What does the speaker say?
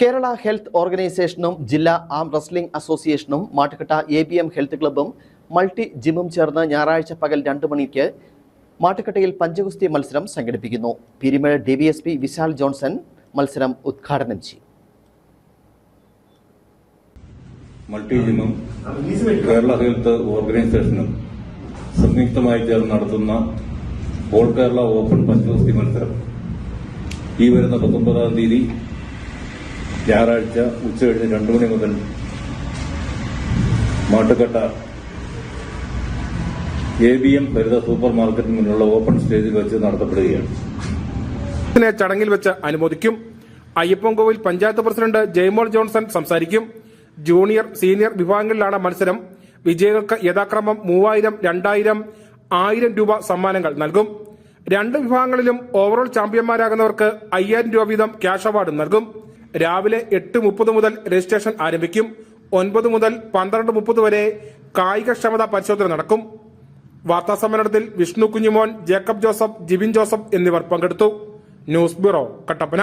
Kerala health ഓർഗനൈസേഷനും ജില്ലാ arm wrestling അസോസിയേഷനും Mattukatta A B M health ക്ലബ്ബും multi ജിമ്മും ചേർന്ന് ഞായറാഴ്ച പകൽ രണ്ട് മണിക്ക് മാട്ടുകട്ടയിൽ പഞ്ചഗുസ്തി മത്സരം സംഘടിപ്പിക്കുന്നു. Peermade D V S P Vishal Johnson മത്സരം ഉദ്ഘാടനം ചെയ്യും. മൾട്ടി ജിമ്മും കേരള ഹെൽത്ത് ഓർഗനൈസേഷനും സംയുക്തമായി ചേർന്ന് നടത്തുന്ന ഓൾ കേരള ഓപ്പൺ പഞ്ചഗുസ്തി മത്സരം ഈ വരുന്ന പത്തൊമ്പതാം തീയതി ഞായറാഴ്ച ഉച്ചകഴിഞ്ഞ് രണ്ടു മണി മുതൽ Mattukatta A B M Haritha super മാർക്കറ്റിന് മുന്നിലുള്ള ഓപ്പൺ സ്റ്റേജിൽ വെച്ച് നടത്തപ്പെടുകയാണ്. ചടങ്ങിൽ വെച്ച് അനുമോദിക്കും. അയ്യപ്പൻകോവിൽ പഞ്ചായത്ത് പ്രസിഡന്റ് ജയ്മോൾ ജോൺസൺ സംസാരിക്കും. ജൂനിയർ സീനിയർ വിഭാഗങ്ങളിലാണ് മത്സരം. വിജയികൾക്ക് യഥാക്രമം മൂവായിരം രണ്ടായിരം ആയിരം രൂപ സമ്മാനങ്ങൾ നൽകും. രണ്ട് വിഭാഗങ്ങളിലും ഓവറോൾ ചാമ്പ്യന്മാരാകുന്നവർക്ക് അയ്യായിരം രൂപ വീതം ക്യാഷ് അവാർഡും നൽകും. രാവിലെ എട്ട് മുപ്പത് മുതൽ രജിസ്ട്രേഷൻ ആരംഭിക്കും. ഒൻപത് മുതൽ പന്ത്രണ്ട് മുപ്പത് വരെ കായികക്ഷമതാ പരിശോധന നടക്കും. വാർത്താ സമ്മേളനത്തിൽ വിഷ്ണു കുഞ്ഞുമോൻ ജേക്കബ് ജോസഫ് ജിബിൻ ജോസഫ് എന്നിവർ പങ്കെടുത്തു. News bureau Kattappana.